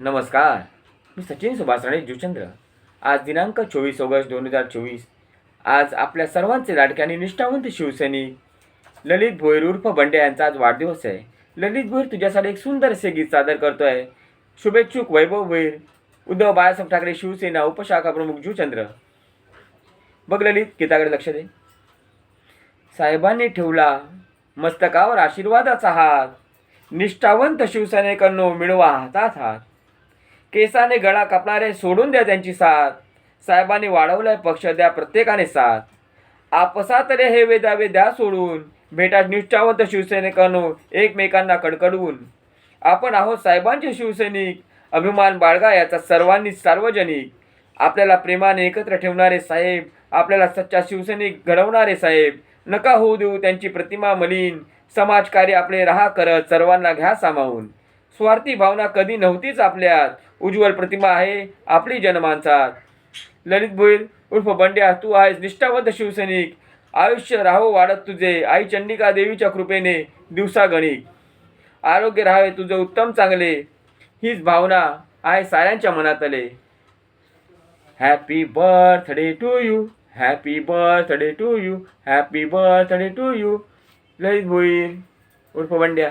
नमस्कार मी सचिन सुभाष राणे जुचंद्र आज दिनांक चोवीस ऑगस्ट दोन हजार चोवीस. आज आपल्या सर्वांचे लाडके आणि निष्ठावंत शिवसैनिक ललित भोईर उर्फ बंडे यांचा आज वाढदिवस आहे. ललित भोईर तुझ्यासाठी एक सुंदर असे गीत सादर करतोय. शुभेच्छुक वैभव भोईर उद्धव बाळासाहेब ठाकरे शिवसेना उपशाखा प्रमुख जुचंद्र बघ ललित गीताकडे लक्ष दे. साहेबांनी ठेवला मस्तकावर आशीर्वादाचा हात. निष्ठावंत शिवसैनिकांनो मिळवा हातात हात. केसाने गळा कापणारे सोडून द्या त्यांची साथ. साहेबांनी वाढवलाय पक्ष द्या प्रत्येकाने साथ. आपसात रे हे वेदावे द्या सोडून. भेटा निष्ठावंत शिवसैनिकांनो एकमेकांना कडकडवून. आपण आहोत साहेबांचे शिवसैनिक. अभिमान बाळगा याचा सर्वांनी सार्वजनिक. आपल्याला प्रेमाने एकत्र ठेवणारे साहेब आपल्याला सच्चा शिवसैनिक घडवणारे साहेब नका होऊ देऊ त्यांची प्रतिमा मलिन. समाजकार्य आपले राहा करत सर्वांना घ्या सामावून. स्वार्थी भावना कधी नव्हतीच आपल्यात. उज्ज्वल प्रतिमा आहे आपली जनमानसात. ललित भोईर उर्फ बंड्या तू आहेस निष्ठावंत शिवसैनिक. आयुष्य राहो वाढत तुझे. आई चंडिका देवीच्या कृपेने दिवसागणिक आरोग्य राहावे तुझे उत्तम चांगले. हीच भावना आहे साऱ्यांच्या मनातले. Happy birthday to you happy birthday to you happy birthday to you Lalit Bhoir उर्फ बंड्या.